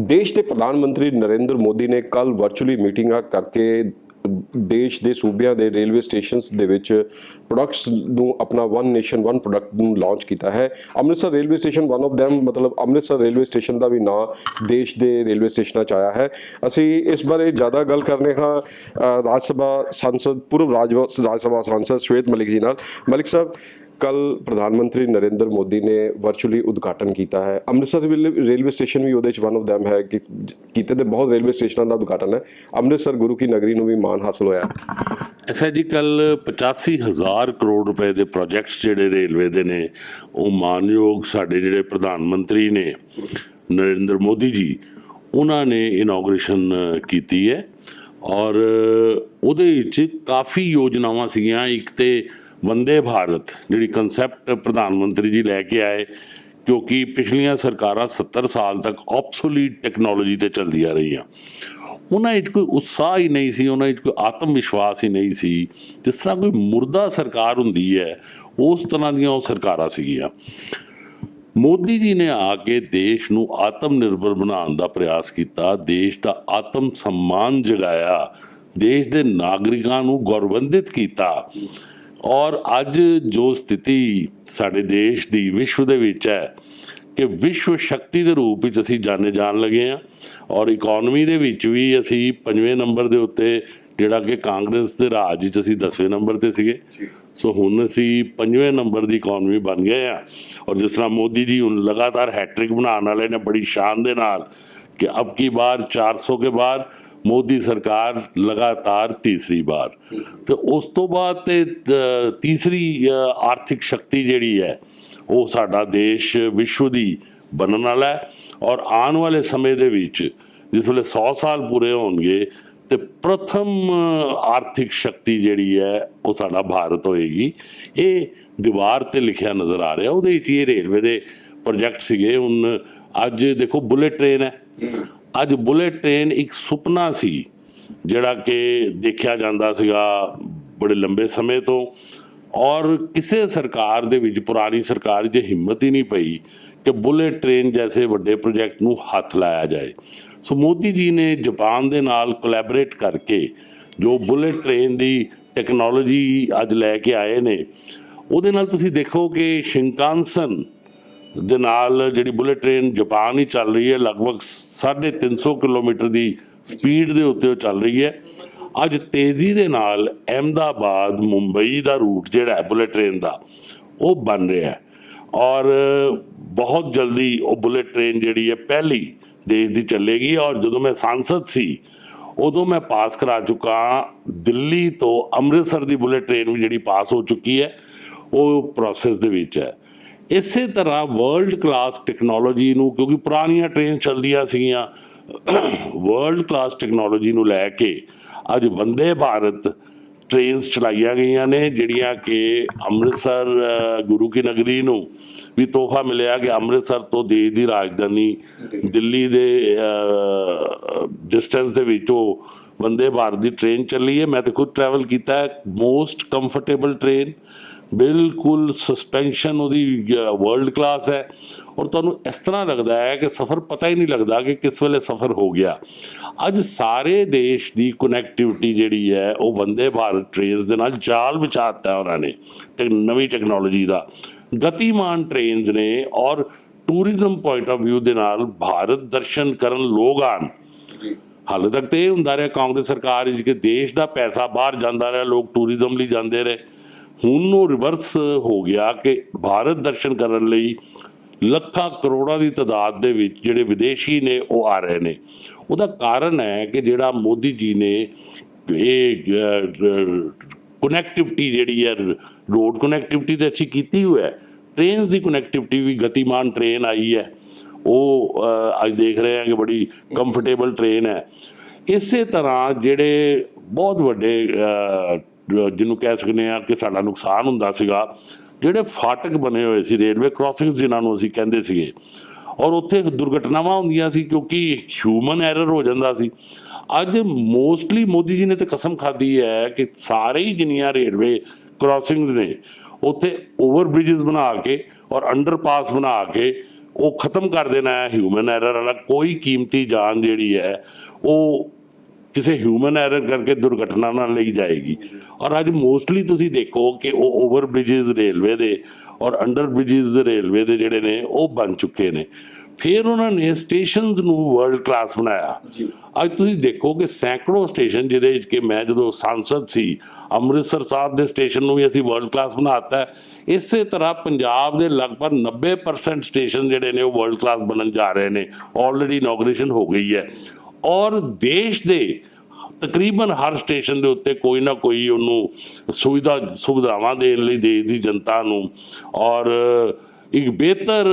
ਦੇਸ਼ ਦੇ ਪ੍ਰਧਾਨ ਮੰਤਰੀ ਨਰਿੰਦਰ ਮੋਦੀ ਨੇ ਕੱਲ ਵਰਚੁਅਲੀ ਮੀਟਿੰਗਾਂ ਕਰਕੇ ਦੇਸ਼ ਦੇ ਸੂਬਿਆਂ ਦੇ ਰੇਲਵੇ ਸਟੇਸ਼ਨਸ ਦੇ ਵਿੱਚ ਪ੍ਰੋਡਕਟਸ ਨੂੰ ਆਪਣਾ ਵਨ ਨੇਸ਼ਨ ਵਨ ਪ੍ਰੋਡਕਟ ਨੂੰ ਲਾਂਚ ਕੀਤਾ ਹੈ। Amritsar railway station one of them, ਮਤਲਬ ਅੰਮ੍ਰਿਤਸਰ ਰੇਲਵੇ ਸਟੇਸ਼ਨ ਦਾ ਵੀ ਨਾਂ ਦੇਸ਼ ਦੇ ਰੇਲਵੇ ਸਟੇਸ਼ਨਾਂ 'ਚ ਆਇਆ ਹੈ। ਅਸੀਂ ਇਸ ਬਾਰੇ ਜ਼ਿਆਦਾ ਗੱਲ ਕਰਨੇ ਹਾਂ ਰਾਜ ਸਭਾ ਸੰਸਦ, ਪੂਰਵ ਰਾਜ ਰਾਜ ਸਭਾ ਸੰਸਦ, ਸ਼ਵੇਤ ਮਲਿਕ ਜੀ ਨਾਲ। ਮਲਿਕ ਸਾਹਿਬ ਕੱਲ ਪ੍ਰਧਾਨ ਮੰਤਰੀ ਨਰਿੰਦਰ ਮੋਦੀ ਨੇ ਵਰਚੁਅਲੀ ਉਦਘਾਟਨ ਕੀਤਾ ਹੈ। ਅੰਮ੍ਰਿਤਸਰ ਰੇਲਵੇ ਸਟੇਸ਼ਨ ਵੀ ਉਹਦੇ ਚ ਵਨ ਆਫ them ਹੈ ਕਿ, ਕੀਤੇ ਤੇ ਬਹੁਤ ਰੇਲਵੇ ਸਟੇਸ਼ਨਾਂ ਦਾ ਉਦਘਾਟਨ ਹੈ। ਅੰਮ੍ਰਿਤਸਰ ਗੁਰੂ ਕੀ ਨਗਰੀ ਨੂੰ ਵੀ ਮਾਣ ਹਾਸਲ ਹੋਇਆ ਹੈ। ਅੱਛਾ ਜੀ, ਕੱਲ 85000 ਕਰੋੜ ਰੁਪਏ ਦੇ ਪ੍ਰੋਜੈਕਟਸ ਜਿਹੜੇ ਰੇਲਵੇ ਦੇ ਨੇ, ਉਹ ਮਾਨਯੋਗ ਸਾਡੇ ਜਿਹੜੇ ਪ੍ਰਧਾਨ ਮੰਤਰੀ ਨੇ, ਨਰਿੰਦਰ ਮੋਦੀ ਜੀ, ਉਹਨਾਂ ਨੇ ਇਨੋਗ੍ਰੇਸ਼ਨ ਕੀਤੀ ਹੈ। ਔਰ ਉਹਦੇ ਵਿੱਚ ਕਾਫੀ ਯੋਜਨਾਵਾਂ ਸੀਗੀਆਂ। ਇੱਕ ਤੇ ਵੰਦੇ ਭਾਰਤ, ਜਿਹੜੀ ਕਨਸੈਪਟ ਪ੍ਰਧਾਨ ਮੰਤਰੀ ਜੀ ਲੈ ਕੇ ਆਏ, ਕਿਉਂਕਿ ਪਿਛਲੀਆਂ ਸਰਕਾਰਾਂ 70 ਸਾਲ ਤੱਕ ਆਬਸੋਲੀਟ ਟੈਕਨੋਲੋਜੀ ਤੇ ਚੱਲਦੀਆਂ ਰਹੀਆਂ। ਉਹਨਾਂ ਵਿੱਚ ਕੋਈ ਉਤਸ਼ਾਹ ਹੀ ਨਹੀਂ ਸੀ, ਉਹਨਾਂ ਵਿੱਚ ਕੋਈ ਆਤਮ ਵਿਸ਼ਵਾਸ ਹੀ ਨਹੀਂ ਸੀ। ਜਿਸ ਤਰ੍ਹਾਂ ਕੋਈ ਮੁਰਦਾ ਸਰਕਾਰ ਹੁੰਦੀ ਹੈ, ਉਸ ਤਰ੍ਹਾਂ ਦੀਆਂ ਉਹ ਸਰਕਾਰਾਂ ਸੀਗੀਆਂ। ਮੋਦੀ ਜੀ ਨੇ ਆ ਕੇ ਦੇਸ਼ ਨੂੰ ਆਤਮ ਨਿਰਭਰ ਬਣਾਉਣ ਦਾ ਪ੍ਰਯਾਸ ਕੀਤਾ। ਦੇਸ਼ ਦਾ ਆਤਮ ਸਨਮਾਨ ਜਗਾਇਆ। ਦੇਸ਼ ਦੇ ਨਾਗਰਿਕਾਂ ਨੂੰ ਗੌਰਵੰਦਿਤ ਕੀਤਾ। ਔਰ ਅੱਜ ਜੋ ਸਥਿਤੀ ਸਾਡੇ ਦੇਸ਼ ਦੀ ਵਿਸ਼ਵ ਦੇ ਵਿੱਚ ਹੈ ਕਿ ਵਿਸ਼ਵ ਸ਼ਕਤੀ ਦੇ ਰੂਪ ਵਿੱਚ ਅਸੀਂ ਜਾਣੇ ਜਾਣ ਲੱਗੇ ਆ ਔਰ ਇਕਨੋਮੀ ਦੇ ਵਿੱਚ ਵੀ ਅਸੀਂ ਪੰਜਵੇਂ ਨੰਬਰ ਦੇ ਉੱਤੇ ਜਿਹੜਾ ਕਿ ਕਾਂਗਰਸ ਦੇ ਰਾਜ ਵਿੱਚ ਅਸੀਂ 10ਵੇਂ ਨੰਬਰ ਤੇ ਸੀਗੇ। ਸੋ ਹੁਣ ਅਸੀਂ ਪੰਜਵੇਂ ਨੰਬਰ ਦੀ ਇਕਨੋਮੀ ਬਣ ਗਏ ਆ ਔਰ ਜਿਸ ਤਰ੍ਹਾਂ ਮੋਦੀ ਜੀ ਹੁਣ ਲਗਾਤਾਰ ਹੈਟ੍ਰਿਕ ਬਣਾਉਣ ਵਾਲੇ ਨੇ ਬੜੀ ਸ਼ਾਨ ਦੇ ਨਾਲ ਕਿ ਅਬ ਕੀ ਬਾਰ 400 ਕੇ ਬਾਅਦ ਮੋਦੀ ਸਰਕਾਰ ਲਗਾਤਾਰ ਤੀਸਰੀ ਵਾਰ। ਤੇ ਉਸ ਤੋਂ ਬਾਅਦ ਤੇ ਤੀਸਰੀ ਆਰਥਿਕ ਸ਼ਕਤੀ ਜਿਹੜੀ ਹੈ, ਉਹ ਸਾਡਾ ਦੇਸ਼ ਵਿਸ਼ਵ ਦੀ ਬਣਨ ਵਾਲਾ ਹੈ। ਔਰ ਆਉਣ ਵਾਲੇ ਸਮੇਂ ਦੇ ਵਿੱਚ, ਜਿਸ ਵੇਲੇ 100 ਸਾਲ ਪੂਰੇ ਹੋਣਗੇ, ਤੇ ਪ੍ਰਥਮ ਆਰਥਿਕ ਸ਼ਕਤੀ ਜਿਹੜੀ ਹੈ, ਉਹ ਸਾਡਾ ਭਾਰਤ ਹੋਏਗੀ। ਇਹ ਦੀਵਾਰ ਤੇ ਲਿਖਿਆ ਨਜ਼ਰ ਆ ਰਿਹਾ। ਉਹਦੇ ਵਿੱਚ ਹੀ ਇਹ ਰੇਲਵੇ ਦੇ ਪ੍ਰੋਜੈਕਟ ਸੀਗੇ। ਹੁਣ ਅੱਜ ਦੇਖੋ, ਬੁਲੇਟ ਟ੍ਰੇਨ ਹੈ। ਅੱਜ ਬੁਲੇਟ ਟ੍ਰੇਨ ਇੱਕ ਸੁਪਨਾ ਸੀ, ਜਿਹੜਾ ਕਿ ਦੇਖਿਆ ਜਾਂਦਾ ਸੀਗਾ ਬੜੇ ਲੰਬੇ ਸਮੇਂ ਤੋਂ, ਔਰ ਕਿਸੇ ਸਰਕਾਰ ਦੇ ਵਿੱਚ, ਪੁਰਾਣੀ ਸਰਕਾਰ 'ਚ ਹਿੰਮਤ ਹੀ ਨਹੀਂ ਪਈ ਕਿ ਬੁਲੇਟ ਟ੍ਰੇਨ ਜੈਸੇ ਵੱਡੇ ਪ੍ਰੋਜੈਕਟ ਨੂੰ ਹੱਥ ਲਾਇਆ ਜਾਏ। ਸੋ ਮੋਦੀ ਜੀ ਨੇ ਜਾਪਾਨ ਦੇ ਨਾਲ ਕੋਲੈਬੋਰੇਟ ਕਰਕੇ ਜੋ ਬੁਲੇਟ ਟ੍ਰੇਨ ਦੀ ਟੈਕਨੋਲੋਜੀ ਅੱਜ ਲੈ ਕੇ ਆਏ ਨੇ, ਉਹਦੇ ਨਾਲ ਤੁਸੀਂ ਦੇਖੋ ਕਿ ਸ਼ਿੰਕਾਂਸਨ ਦੇ ਨਾਲ ਜਿਹੜੀ ਬੁਲੇਟ ਟ੍ਰੇਨ ਜਾਪਾਨ ਹੀ ਚੱਲ ਰਹੀ ਹੈ, ਲਗਭਗ 350 ਕਿਲੋਮੀਟਰ ਦੀ ਸਪੀਡ ਦੇ ਉੱਤੇ ਉਹ ਚੱਲ ਰਹੀ ਹੈ। ਅੱਜ ਤੇਜ਼ੀ ਦੇ ਨਾਲ ਅਹਿਮਦਾਬਾਦ, ਮੁੰਬਈ ਦਾ ਰੂਟ ਜਿਹੜਾ ਹੈ, ਬੁਲੇਟ ਟ੍ਰੇਨ ਦਾ, ਉਹ ਬਣ ਰਿਹਾ ਹੈ। ਔਰ ਬਹੁਤ ਜਲਦੀ ਉਹ ਬੁਲੇਟ ਟ੍ਰੇਨ ਜਿਹੜੀ ਹੈ, ਪਹਿਲੀ ਦੇਸ਼ ਦੀ ਚੱਲੇਗੀ। ਔਰ ਜਦੋਂ ਮੈਂ ਸੰਸਦ ਸੀ, ਉਦੋਂ ਮੈਂ ਪਾਸ ਕਰਾ ਚੁੱਕਾ ਹਾਂ। ਦਿੱਲੀ ਤੋਂ ਅੰਮ੍ਰਿਤਸਰ ਦੀ ਬੁਲੇਟ ਟ੍ਰੇਨ ਵੀ ਜਿਹੜੀ ਪਾਸ ਹੋ ਚੁੱਕੀ ਹੈ, ਉਹ ਪ੍ਰੋਸੈਸ ਦੇ ਵਿੱਚ ਹੈ। ਇਸੇ ਤਰ੍ਹਾਂ ਵਰਲਡ ਕਲਾਸ ਟੈਕਨੋਲੋਜੀ ਨੂੰ, ਕਿਉਂਕਿ ਪੁਰਾਣੀਆਂ ਟ੍ਰੇਨ ਚੱਲਦੀਆਂ ਸੀਗੀਆਂ ਵਰਲਡ ਕਲਾਸ ਟੈਕਨੋਲੋਜੀ ਨੂੰ ਲੈ ਕੇ ਅੱਜ ਵੰਦੇ ਭਾਰਤ ਟ੍ਰੇਨਸ ਚਲਾਈਆਂ ਗਈਆਂ ਨੇ, ਜਿਹੜੀਆਂ ਕਿ ਅੰਮ੍ਰਿਤਸਰ ਗੁਰੂ ਕੀ ਨਗਰੀ ਨੂੰ ਵੀ ਤੋਹਫਾ ਮਿਲਿਆ ਕਿ ਅੰਮ੍ਰਿਤਸਰ ਤੋਂ ਦੇਸ਼ ਦੀ ਰਾਜਧਾਨੀ ਦਿੱਲੀ ਦੇ ਡਿਸਟੈਂਸ ਦੇ ਵਿੱਚ ਉਹ ਵੰਦੇ ਭਾਰਤ ਦੀ ਟ੍ਰੇਨ ਚੱਲੀ ਹੈ। ਮੈਂ ਤੇ ਖੁਦ ਟਰੈਵਲ ਕੀਤਾ ਹੈ। ਮੋਸਟ ਕੰਫਰਟੇਬਲ ਟ੍ਰੇਨ ਬਿਲਕੁਲ ਸਸਪੈਂਸ਼ਨ ਉਹਦੀ ਵਰਲਡ ਕਲਾਸ ਹੈ। ਔਰ ਤੁਹਾਨੂੰ ਇਸ ਤਰ੍ਹਾਂ ਲੱਗਦਾ ਹੈ ਕਿ ਸਫ਼ਰ ਪਤਾ ਹੀ ਨਹੀਂ ਲੱਗਦਾ ਕਿ ਕਿਸ ਵੇਲੇ ਸਫ਼ਰ ਹੋ ਗਿਆ। ਅੱਜ ਸਾਰੇ ਦੇਸ਼ ਦੀ ਕਨੈਕਟੀਵਿਟੀ ਜਿਹੜੀ ਹੈ ਉਹ ਵੰਦੇ ਭਾਰਤ ਟ੍ਰੇਨਸ ਦੇ ਨਾਲ ਜਾਲ ਵਿਚਾਰਤਾ ਉਹਨਾਂ ਨੇ ਤੇ ਨਵੀਂ ਟੈਕਨੋਲੋਜੀ ਦਾ। ਗਤੀਮਾਨ ਟ੍ਰੇਨਸ ਨੇ ਔਰ ਟੂਰਿਜ਼ਮ ਪੁਆਇੰਟ ਆਫ View ਦੇ ਨਾਲ ਭਾਰਤ ਦਰਸ਼ਨ ਕਰਨ ਲੋਕ ਆਉਣ। ਹਾਲੇ ਤੱਕ ਤੇ ਇਹ ਹੁੰਦਾ ਰਿਹਾ ਕਾਂਗਰਸ ਸਰਕਾਰ ਵਿੱਚ ਕਿ ਦੇਸ਼ ਦਾ ਪੈਸਾ ਬਾਹਰ ਜਾਂਦਾ ਰਿਹਾ ਲੋਕ ਟੂਰਿਜ਼ਮ ਲਈ ਜਾਂਦੇ ਰਹੇ। ਹੁਣ ਉਹ ਰਿਵਰਸ ਹੋ ਗਿਆ ਕਿ ਭਾਰਤ ਦਰਸ਼ਨ ਕਰਨ ਲਈ ਲੱਖਾਂ ਕਰੋੜਾਂ ਦੀ ਤਾਦਾਦ ਦੇ ਵਿੱਚ ਜਿਹੜੇ ਵਿਦੇਸ਼ੀ ਨੇ ਉਹ ਆ ਰਹੇ ਨੇ। ਉਹਦਾ ਕਾਰਨ ਹੈ ਕਿ ਜਿਹੜਾ ਮੋਦੀ ਜੀ ਨੇ ਇਹ ਕਨੈਕਟੀਵਿਟੀ ਜਿਹੜੀ ਹੈ ਰੋਡ ਕਨੈਕਟੀਵਿਟੀ ਤੇ ਅੱਛੀ ਕੀਤੀ ਹੋਈ ਹੈ। ਟ੍ਰੇਨ ਦੀ ਕਨੈਕਟੀਵਿਟੀ ਵੀ ਗਤੀਮਾਨ ਟ੍ਰੇਨ ਆਈ ਹੈ। ਉਹ ਅੱਜ ਦੇਖ ਰਹੇ ਹਾਂ ਕਿ ਬੜੀ ਕੰਫਰਟੇਬਲ ਟ੍ਰੇਨ ਹੈ। ਇਸੇ ਤਰ੍ਹਾਂ ਜਿਹੜੇ ਬਹੁਤ ਵੱਡੇ ਜਿਹਨੂੰ ਕਹਿ ਸਕਦੇ ਆ ਕਿ ਸਾਡਾ ਨੁਕਸਾਨ ਹੁੰਦਾ ਸੀਗਾ, ਜਿਹੜੇ ਫਾਟਕ ਬਣੇ ਹੋਏ ਸੀ ਰੇਲਵੇ ਕ੍ਰਾਸਿੰਗਸ ਜਿਨ੍ਹਾਂ ਨੂੰ ਅਸੀਂ ਕਹਿੰਦੇ ਸੀਗੇ, ਔਰ ਉੱਥੇ ਦੁਰਘਟਨਾਵਾਂ ਹੁੰਦੀਆਂ ਸੀ ਕਿਉਂਕਿ ਹਿਊਮਨ ਐਰਰ ਹੋ ਜਾਂਦਾ ਸੀ। ਅੱਜ ਮੋਸਟਲੀ ਮੋਦੀ ਜੀ ਨੇ ਤੇ ਕਸਮ ਖਾਦੀ ਹੈ ਕਿ ਸਾਰੇ ਹੀ ਜਿੰਨੀਆਂ ਰੇਲਵੇ ਕ੍ਰਾਸਿੰਗਸ ਨੇ, ਉੱਥੇ ਓਵਰ ਬ੍ਰਿਜਸ ਬਣਾ ਕੇ ਔਰ ਅੰਡਰਪਾਸ ਬਣਾ ਕੇ ਉਹ ਖਤਮ ਕਰ ਦੇਣਾ ਹੈ। ਹਿਊਮਨ ਐਰਰ ਵਾਲਾ ਕੋਈ ਕੀਮਤੀ ਜਾਨ ਜਿਹੜੀ ਹੈ, ਉਹ ਕਿਸੇ ਹਿਊਮਨ ਐਰਰ ਕਰਕੇ ਦੁਰਘਟਨਾ ਨਾਲ ਲਈ ਜਾਏਗੀ। ਔਰ ਅੱਜ ਮੋਸਟਲੀ ਤੁਸੀਂ ਦੇਖੋ ਕਿ ਉਹ ਓਵਰ ਬ੍ਰਿਜਸ ਰੇਲਵੇ ਦੇ ਔਰ ਅੰਡਰ ਬ੍ਰਿਜਸ ਰੇਲਵੇ ਦੇ ਜਿਹੜੇ ਨੇ ਉਹ ਬਣ ਚੁੱਕੇ ਨੇ। ਫਿਰ ਉਹਨਾਂ ਨੇ ਸਟੇਸ਼ਨਸ ਨੂੰ ਵਰਲਡ ਕਲਾਸ ਬਣਾਇਆ। ਅੱਜ ਤੁਸੀਂ ਦੇਖੋ ਕਿ ਸੈਂਕੜੋ ਸਟੇਸ਼ਨ ਜਿਹਦੇ ਵਿੱਚ ਕਿ ਮੈਂ ਜਦੋਂ ਸਾਂਸਦ ਸੀ ਅੰਮ੍ਰਿਤਸਰ ਸਾਹਿਬ ਦੇ ਸਟੇਸ਼ਨ ਨੂੰ ਵੀ ਅਸੀਂ ਵਰਲਡ ਕਲਾਸ ਬਣਾਤਾ। ਇਸੇ ਤਰ੍ਹਾਂ ਪੰਜਾਬ ਦੇ ਲਗਭਗ 90% ਸਟੇਸ਼ਨ ਜਿਹੜੇ ਨੇ ਉਹ ਵਰਲਡ ਕਲਾਸ ਬਣਨ ਜਾ ਰਹੇ ਨੇ। ਆਲਰੇਡੀ ਇਨੋਗ੍ਰੇਸ਼ਨ ਹੋ ਗਈ ਹੈ। ਔਰ ਦੇਸ਼ ਦੇ ਤਕਰੀਬਨ ਹਰ ਸਟੇਸ਼ਨ ਦੇ ਉੱਤੇ ਕੋਈ ਨਾ ਕੋਈ ਉਹਨੂੰ ਸੁਵਿਧਾ, ਸੁਵਿਧਾਵਾਂ ਦੇਣ ਲਈ ਦੇਸ਼ ਦੀ ਜਨਤਾ ਨੂੰ ਔਰ ਇੱਕ ਬਿਹਤਰ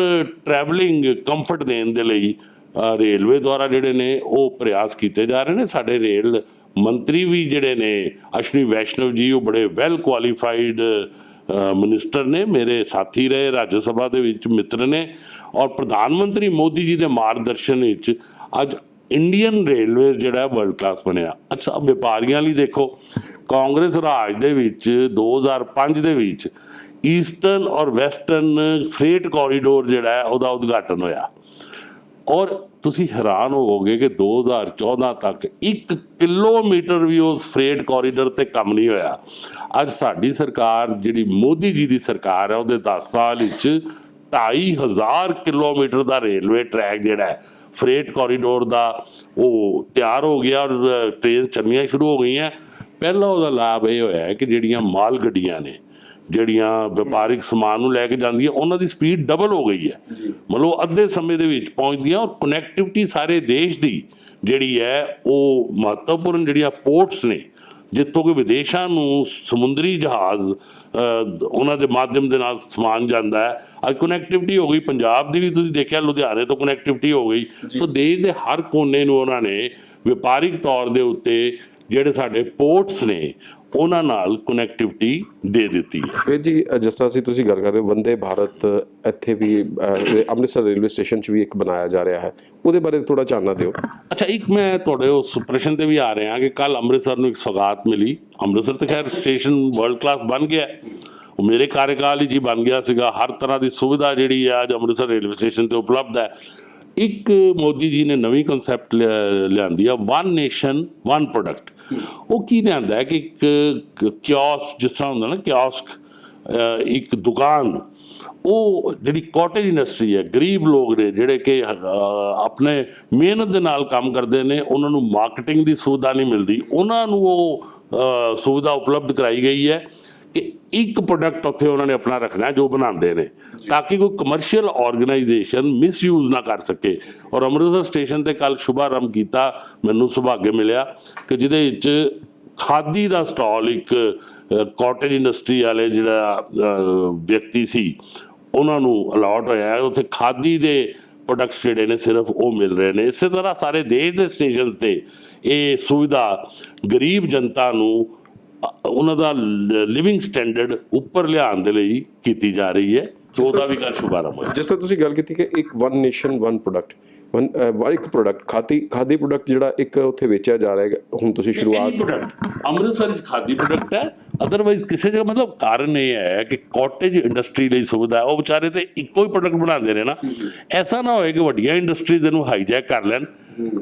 ਟਰੈਵਲਿੰਗ ਕੰਫਰਟ ਦੇਣ ਦੇ ਲਈ ਰੇਲਵੇ ਦੁਆਰਾ ਜਿਹੜੇ ਨੇ ਉਹ ਪ੍ਰਯਾਸ ਕੀਤੇ ਜਾ ਰਹੇ ਨੇ। ਸਾਡੇ ਰੇਲ ਮੰਤਰੀ ਵੀ ਜਿਹੜੇ ਨੇ ਅਸ਼ਵਨੀ ਵੈਸ਼ਨਵ ਜੀ, ਉਹ ਬੜੇ ਵੈਲ ਕੁਆਲੀਫਾਈਡ ਮਿਨਿਸਟਰ ਨੇ। ਮੇਰੇ ਸਾਥੀ ਰਹੇ, ਰਾਜ ਸਭਾ ਦੇ ਵਿੱਚ ਮਿੱਤਰ ਨੇ। ਔਰ ਪ੍ਰਧਾਨ ਮੰਤਰੀ ਮੋਦੀ ਜੀ ਦੇ ਮਾਰਗਦਰਸ਼ਨ ਵਿੱਚ ਅੱਜ ਇੰਡੀਅਨ ਰੇਲਵੇਜ਼ ਜਿਹੜਾ ਵਰਲਡ ਕਲਾਸ ਬਣਿਆ। ਅੱਛਾ, ਵਪਾਰੀਆਂ ਲਈ ਦੇਖੋ, ਕਾਂਗਰਸ ਰਾਜ ਦੇ ਵਿੱਚ 2005 ਦੇ ਵਿੱਚ ਈਸਟਰਨ ਔਰ ਵੈਸਟਰਨ ਫਰੇਟ ਕੋਰੀਡੋਰ ਜਿਹੜਾ ਹੈ, ਉਹਦਾ ਉਦਘਾਟਨ ਹੋਇਆ। ਔਰ ਤੁਸੀਂ ਹੈਰਾਨ ਹੋਵੋਗੇ ਕਿ 2014 ਤੱਕ 1 ਕਿਲੋਮੀਟਰ ਵੀ ਉਸ ਫਰੇਟ ਕੋਰੀਡੋਰ ਤੇ ਕੰਮ ਨਹੀਂ ਹੋਇਆ। ਅੱਜ ਸਾਡੀ ਸਰਕਾਰ, ਜਿਹੜੀ ਮੋਦੀ ਜੀ ਦੀ ਸਰਕਾਰ ਹੈ, ਉਹਦੇ 10 ਸਾਲ ਵਿੱਚ 2500 ਕਿਲੋਮੀਟਰ ਦਾ ਰੇਲਵੇ ਟਰੈਕ ਜਿਹੜਾ ਹੈ ਫਰੇਟ ਕੋਰੀਡੋਰ ਦਾ ਉਹ ਤਿਆਰ ਹੋ ਗਿਆ ਔਰ ਟ੍ਰੇਨ ਚੱਲਣੀਆਂ ਸ਼ੁਰੂ ਹੋ ਗਈਆਂ। ਪਹਿਲਾ ਉਹਦਾ ਲਾਭ ਇਹ ਹੋਇਆ ਕਿ ਜਿਹੜੀਆਂ ਮਾਲ ਗੱਡੀਆਂ ਨੇ ਜਿਹੜੀਆਂ ਵਪਾਰਿਕ ਸਮਾਨ ਨੂੰ ਲੈ ਕੇ ਜਾਂਦੀਆਂ ਉਹਨਾਂ ਦੀ ਸਪੀਡ ਡਬਲ ਹੋ ਗਈ ਹੈ। ਮਤਲਬ ਅੱਧੇ ਸਮੇਂ ਦੇ ਵਿੱਚ ਪਹੁੰਚਦੀਆਂ ਔਰ ਕਨੈਕਟੀਵਿਟੀ ਸਾਰੇ ਦੇਸ਼ ਦੀ ਜਿਹੜੀ ਹੈ ਉਹ ਮਹੱਤਵਪੂਰਨ ਜਿਹੜੀਆਂ ਪੋਰਟਸ ਨੇ ਜਿੱਥੋਂ ਕਿ ਵਿਦੇਸ਼ਾਂ ਨੂੰ ਸਮੁੰਦਰੀ ਜਹਾਜ਼ ਉਹਨਾਂ ਦੇ ਮਾਧਿਅਮ ਦੇ ਨਾਲ ਸਮਾਨ ਜਾਂਦਾ ਹੈ। ਅੱਜ ਕਨੈਕਟੀਵਿਟੀ ਹੋ ਗਈ ਪੰਜਾਬ ਦੀ ਵੀ ਤੁਸੀਂ ਦੇਖਿਆ ਲੁਧਿਆਣੇ ਤੋਂ ਕਨੈਕਟੀਵਿਟੀ ਹੋ ਗਈ। ਸੋ ਦੇਸ਼ ਦੇ ਹਰ ਕੋਨੇ ਨੂੰ ਉਹਨਾਂ ਨੇ ਵਪਾਰਿਕ ਤੌਰ ਦੇ ਉੱਤੇ ਜਿਹੜੇ ਸਾਡੇ ਪੋਰਟਸ ਨੇ ਉਹਨਾਂ ਨਾਲ ਕਨੈਕਟੀਵਿਟੀ ਦੇ ਦਿੱਤੀ ਹੈ। ਫਿਰ ਜੀ ਜਿਸ ਤਰ੍ਹਾਂ ਅਸੀਂ ਤੁਸੀਂ ਗੱਲ ਕਰ ਰਹੇ ਹੋ ਵੰਦੇ ਭਾਰਤ ਇੱਥੇ ਵੀ ਅੰਮ੍ਰਿਤਸਰ ਰੇਲਵੇ ਸਟੇਸ਼ਨ 'ਚ ਵੀ ਇੱਕ ਬਣਾਇਆ ਜਾ ਰਿਹਾ ਹੈ। ਉਹਦੇ ਬਾਰੇ ਥੋੜਾ ਚਾਨਣਾ ਦਿਓ। ਅੱਛਾ ਇੱਕ ਮੈਂ ਤੁਹਾਡੇ ਉਸ ਪ੍ਰਸ਼ਨ ਤੇ ਵੀ ਆ ਰਿਹਾ ਕਿ ਕੱਲ ਅੰਮ੍ਰਿਤਸਰ ਨੂੰ ਇੱਕ ਸੌਗਾਤ ਮਿਲੀ। ਅੰਮ੍ਰਿਤਸਰ ਤੇ ਖੈਰ ਸਟੇਸ਼ਨ ਵਰਲਡ ਕਲਾਸ ਬਣ ਗਿਆ ਹੈ। ਉਹ ਮੇਰੇ ਕਾਰਜਕਾਲ ਹੀ ਜੀ ਬਣ ਗਿਆ ਸੀਗਾ। ਹਰ ਤਰ੍ਹਾਂ ਦੀ ਸੁਵਿਧਾ ਜਿਹੜੀ ਹੈ ਅੱਜ ਅੰਮ੍ਰਿਤਸਰ ਰੇਲਵੇ ਸਟੇਸ਼ਨ ਤੇ ਉਪਲਬਧ ਹੈ। ਇੱਕ ਮੋਦੀ ਜੀ ਨੇ ਨਵੀਂ ਕਨਸੈਪਟ ਲਿਆਂਦੀ ਆ ਵਨ ਨੇਸ਼ਨ ਵਨ ਪ੍ਰੋਡਕਟ ਉਹ ਕੀ ਲਿਆਂਦਾ ਹੈ ਕਿ ਇੱਕ ਕਿਓਸ ਜਿਸ ਤਰ੍ਹਾਂ ਹੁੰਦਾ ਨਾ ਕਿਓਸਕ ਇੱਕ ਦੁਕਾਨ, ਉਹ ਜਿਹੜੀ ਕਾਟੇਜ ਇੰਡਸਟਰੀ ਹੈ, ਗਰੀਬ ਲੋਕ ਨੇ ਜਿਹੜੇ ਕਿ ਆਪਣੇ ਮਿਹਨਤ ਦੇ ਨਾਲ ਕੰਮ ਕਰਦੇ ਨੇ, ਉਹਨਾਂ ਨੂੰ ਮਾਰਕੀਟਿੰਗ ਦੀ ਸੁਵਿਧਾ ਨਹੀਂ ਮਿਲਦੀ, ਉਹਨਾਂ ਨੂੰ ਉਹ ਸੁਵਿਧਾ ਉਪਲਬਧ ਕਰਾਈ ਗਈ ਹੈ। ਕਿ ਇੱਕ ਪ੍ਰੋਡਕਟ ਉੱਥੇ ਉਹਨਾਂ ਨੇ ਆਪਣਾ ਰੱਖਣਾ, ਜੋ ਬਣਾਉਂਦੇ ਨੇ, ਤਾਂ ਕਿ ਕੋਈ ਕਮਰਸ਼ੀਅਲ ਆਰਗੇਨਾਈਜੇਸ਼ਨ ਮਿਸਯੂਜ਼ ਨਾ ਕਰ ਸਕੇ। ਔਰ ਅੰਮ੍ਰਿਤਸਰ ਸਟੇਸ਼ਨ ਤੇ ਕੱਲ ਸ਼ੁਭਾਰੰਭ ਕੀਤਾ, ਮੈਨੂੰ ਸੁਭਾਗੇ ਮਿਲਿਆ ਕਿ ਜਿਹਦੇ ਵਿੱਚ ਖਾਦੀ ਦਾ ਸਟਾਲ ਇੱਕ ਕਾਟੇਜ ਇੰਡਸਟਰੀ ਵਾਲੇ ਜਿਹੜਾ ਵਿਅਕਤੀ ਸੀ, ਉਹਨਾਂ ਨੂੰ ਅਲਾਟ ਹੋਇਆ ਉੱਥੇ ਖਾਦੀ ਦੇ ਪ੍ਰੋਡਕਟਸ ਜਿਹੜੇ ਨੇ ਸਿਰਫ ਉਹ ਮਿਲ ਰਹੇ ਨੇ। ਇਸੇ ਤਰ੍ਹਾਂ ਸਾਰੇ ਦੇਸ਼ ਦੇ ਸਟੇਸ਼ਨਸ ਤੇ ਇਹ ਸੁਵਿਧਾ ਗਰੀਬ ਜਨਤਾ ਨੂੰ ਉਹਨਾਂ ਦਾ ਲਿਵਿੰਗ ਸਟੈਂਡਰਡ ਉੱਪਰ ਲਿਆਉਣ ਦੇ ਲਈ ਕੀਤੀ ਜਾ ਰਹੀ ਹੈ। ਸੋ ਉਹਦਾ ਵੀ ਕੱਲ ਸ਼ੁਭਾਰੰਭ ਹੋਇਆ ਜਿਸ ਤਰ੍ਹਾਂ ਤੁਸੀਂ ਗੱਲ ਕੀਤੀ ਕਿ ਇੱਕ one nation one product one ਇੱਕ ਪ੍ਰੋਡਕਟ ਖਾਦੀ ਖਾਦੀ ਪ੍ਰੋਡਕਟ ਜਿਹੜਾ ਇੱਕ ਉੱਥੇ ਵੇਚਿਆ ਜਾ ਰਿਹਾ ਹੈ ਹੁਣ ਤੁਸੀਂ ਸ਼ੁਰੂਆਤ ਪ੍ਰੋਡਕਟ ਅੰਮ੍ਰਿਤਸਰ ਵਿੱਚ ਖਾਦੀ ਪ੍ਰੋਡਕਟ ਹੈ। ਅਦਰਵਾਈਜ਼ ਕਿਸੇ ਜਗ੍ਹਾ ਮਤਲਬ ਕਾਰਨ ਇਹ ਹੈ ਕਿ ਕਾਟੇਜ ਇੰਡਸਟਰੀ ਲਈ ਸੁਵਿਧਾ ਉਹ ਵਿਚਾਰੇ ਤੇ ਇੱਕੋ ਹੀ ਪ੍ਰੋਡਕਟ ਬਣਾਉਂਦੇ ਨੇ। ਨਾ ਐਸਾ ਨਾ ਹੋਏ ਕਿ ਵੱਡੀਆਂ ਇੰਡਸਟਰੀਜ਼ ਇਹਨੂੰ ਹਾਈਜੈਕ ਕਰ ਲੈਣ।